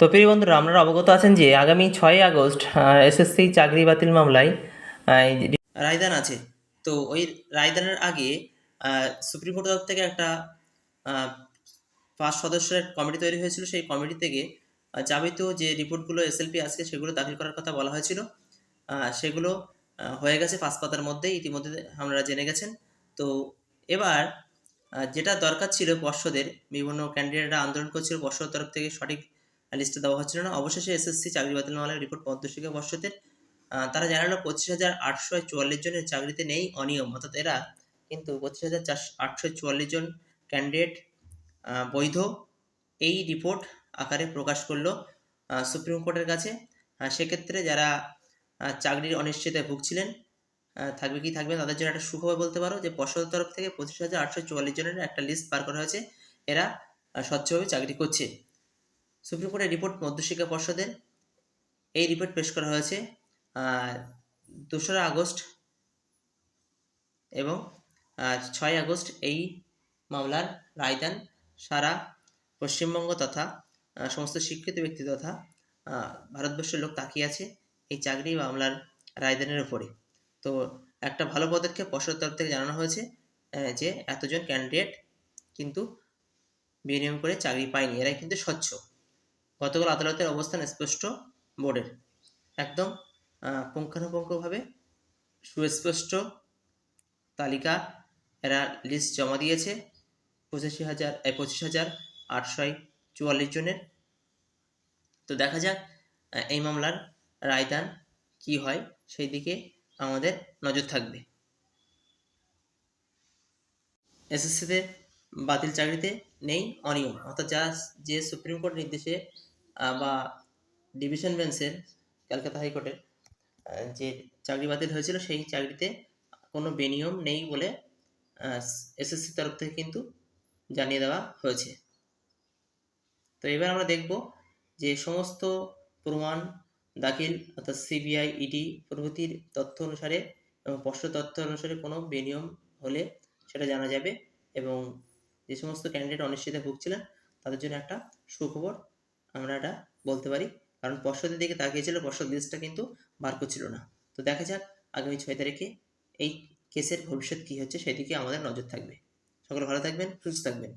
তো প্রিয় বন্ধুরা, আপনারা অবগত আছেন যে আগামী ছয়ই আগস্ট এসএসসি চাকরি বাতিল মামলায় রায়দান আছে। তো ওই রায়দানের আগে সুপ্রিম কোর্ট তরফ থেকে একটা পাঁচ সদস্যের কমিটি তৈরি হয়েছিল। সেই কমিটি থেকে যাবতীয় যে রিপোর্টগুলো এসএলপি আজকে, সেগুলো দাখিল করার কথা বলা হয়েছিল। সেগুলো হয়ে গেছে পাঁচ পাতার মধ্যে, ইতিমধ্যে আপনারা জেনে গেছেন। তো এবার যেটা দরকার ছিল পর্ষদের বিভিন্ন ক্যান্ডিডেটরা আন্দোলন করছিল পর্ষদের তরফ থেকে সঠিক লিস্টে দেওয়া হচ্ছিল না। অবশেষে এসএসসি চাকরি বাতিল মামলার রিপোর্ট মধ্যশিক্ষা পর্ষদের তারা জানালো পঁচিশ হাজার আটশো চুয়াল্লিশ জনের চাকরিতে নেই অনিয়ম। অর্থাৎ এরা কিন্তু পঁচিশ হাজার চারশো আটশো চুয়াল্লিশ জন ক্যান্ডিডেট বৈধ এই রিপোর্ট আকারে প্রকাশ করল সুপ্রিম কোর্টের কাছে। সেক্ষেত্রে যারা চাকরির অনিশ্চয়তায় ভুগছিলেন থাকবে কি থাকবে তাদের জন্য একটা সুখবর বলতে পারো যে পর্ষদের তরফ থেকে পঁচিশ হাজার আটশো চুয়াল্লিশ জনের একটা লিস্ট পার করা হয়েছে। এরা স্বচ্ছভাবে চাকরি করছে। সুপ্রিম কোর্টের রিপোর্ট মধ্যশিক্ষা পর্ষদের। এই রিপোর্ট পেশ করা হয়েছে দোসরা আগস্ট এবং ছয় আগস্ট এই মামলার রায়দান সারা পশ্চিমবঙ্গ তথা সমস্ত শিক্ষিত ব্যক্তি তথা ভারতবর্ষের লোক তাকিয়ে আছে এই চাকরি মামলার রায়দানের উপরে তো একটা ভালো পদক্ষেপ পর্ষদের তরফ থেকে জানানো হয়েছে যে এতজন ক্যান্ডিডেট কিন্তু বিনিয়োগ করে চাকরি পায়নি, এরাই কিন্তু স্বচ্ছ। গতকাল আদালতের অবস্থান স্পষ্ট বোর্ডের। একদম পুঙ্খানুপুঙ্খভাবে সুস্পষ্ট তালিকা এরা লিস্ট জমা দিয়েছে। পঁচাশি হাজার পঁচিশ হাজার আটশো চুয়াল্লিশ জনের। তো দেখা যাক এই মামলার রায়দান কি হয়, সেই দিকে আমাদের নজর থাকবে। এসএসসিতে বাতিল চাকরিতে নেই অনিয়ম। অর্থাৎ যা, যে সুপ্রিম কোর্ট নির্দেশে বা ডিভিশন বেঞ্চের কলকাতা হাইকোর্টের যে চাকরি বাতিল হয়েছিল সেই চাকরিতে কোনো বেনিয়ম নেই বলে এসএসসি তরফ থেকে কিন্তু জানিয়ে দেওয়া হয়েছে। তো এবার আমরা দেখব যে সমস্ত প্রমাণ দাখিল অর্থাৎ সিবিআই ইডি প্রভৃতির তথ্য অনুসারে এবং স্পষ্ট তথ্য অনুসারে কোনো বেনিয়ম হলে সেটা জানা যাবে এবং যে সমস্ত ক্যান্ডিডেট অনিশ্চিতে ভুগছিলেন তাদের জন্য একটা সুখবর আমরা এটা বলতে পারি। কারণ পর্ষদের দিকে তাকিয়ে ছিল পর্ষদ লিস্টটা কিন্তু বার করছিল না। তো দেখা যাক আগামী ছয় তারিখে এই কেসের ভবিষ্যৎ কী হচ্ছে, সেদিকে আমাদের নজর থাকবে। সকলে ভালো থাকবেন, সুস্থ থাকবেন।